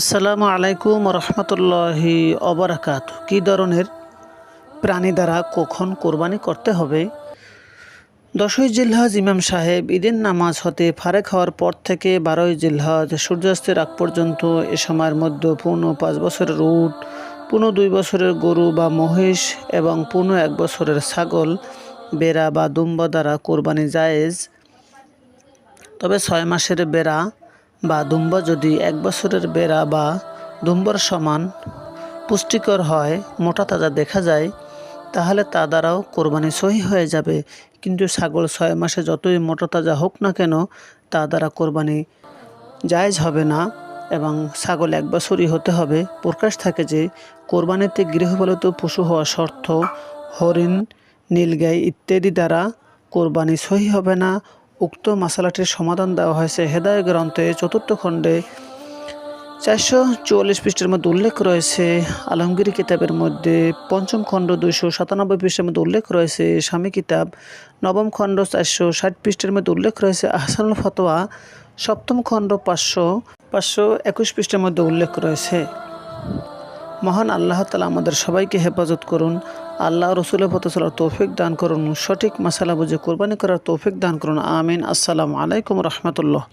আসসালামু আলাইকুম রহমতুল্লাহি অবরাকাত কী ধরনের প্রাণী দ্বারা কখন কোরবানি করতে হবে? দশই জিল্লাজ ইমাম সাহেব ঈদের নামাজ হতে ফারেক হওয়ার পর থেকে বারোই জিল্লাজ সূর্যাস্তের আগ পর্যন্ত এ সময়ের মধ্যে পূর্ণ পাঁচ বছরের উট পূর্ণ দুই বছরের গরু বা মহিষ এবং পূর্ণ এক বছরের ছাগল, বেড়া বা দুম্বা দ্বারা কোরবানি জায়েজ। তবে ছয় মাসের বেড়া বা দুম্বা যদি এক বছরের বেড়া বা দুম্বর সমান পুষ্টিকর হয়, মোটা তাজা দেখা যায়, তাহলে তা দ্বারাও কোরবানি সহি হয়ে যাবে। কিন্তু ছাগল ছয় মাসে যতই মোটা তাজা হোক না কেন, তা দ্বারা কোরবানি জায়জ হবে না এবং ছাগল এক বছরই হতে হবে। প্রকাশ থাকে যে, কোরবানিতে গৃহপালিত পশু হওয়া শর্ত, হরিণ, নীলগাই ইত্যাদি দ্বারা কোরবানি সহি হবে না উক্ত মশালাটির সমাধান দেওয়া হয়েছে হেদায় গ্রন্থে চতুর্থ খণ্ডে। চারশো চুয়াল্লিশ পৃষ্ঠের মধ্যে উল্লেখ রয়েছে, আলমগীর কিতাবের মধ্যে পঞ্চম খণ্ড দুইশো সাতানব্বই পৃষ্ঠের মধ্যে উল্লেখ রয়েছে, স্বামী কিতাব। নবম খণ্ড চারশো ষাট পৃষ্ঠের মধ্যে উল্লেখ রয়েছে, আহসানুল ফতোয়া। সপ্তম খণ্ড পাঁচশো পাঁচশো একুশ পৃষ্ঠের মধ্যে উল্লেখ রয়েছে। মহান আল্লাহ তালা আমাদের সবাইকে হেফাজত করুন। আল্লাহ রসুলের পথে তৌফিক দান করুন। সঠিক মশালা বুঝে কোরবানি করার তৌফিক দান করুন। আমিন। আসসালামু আলাইকুম রহমতুল্লাহ।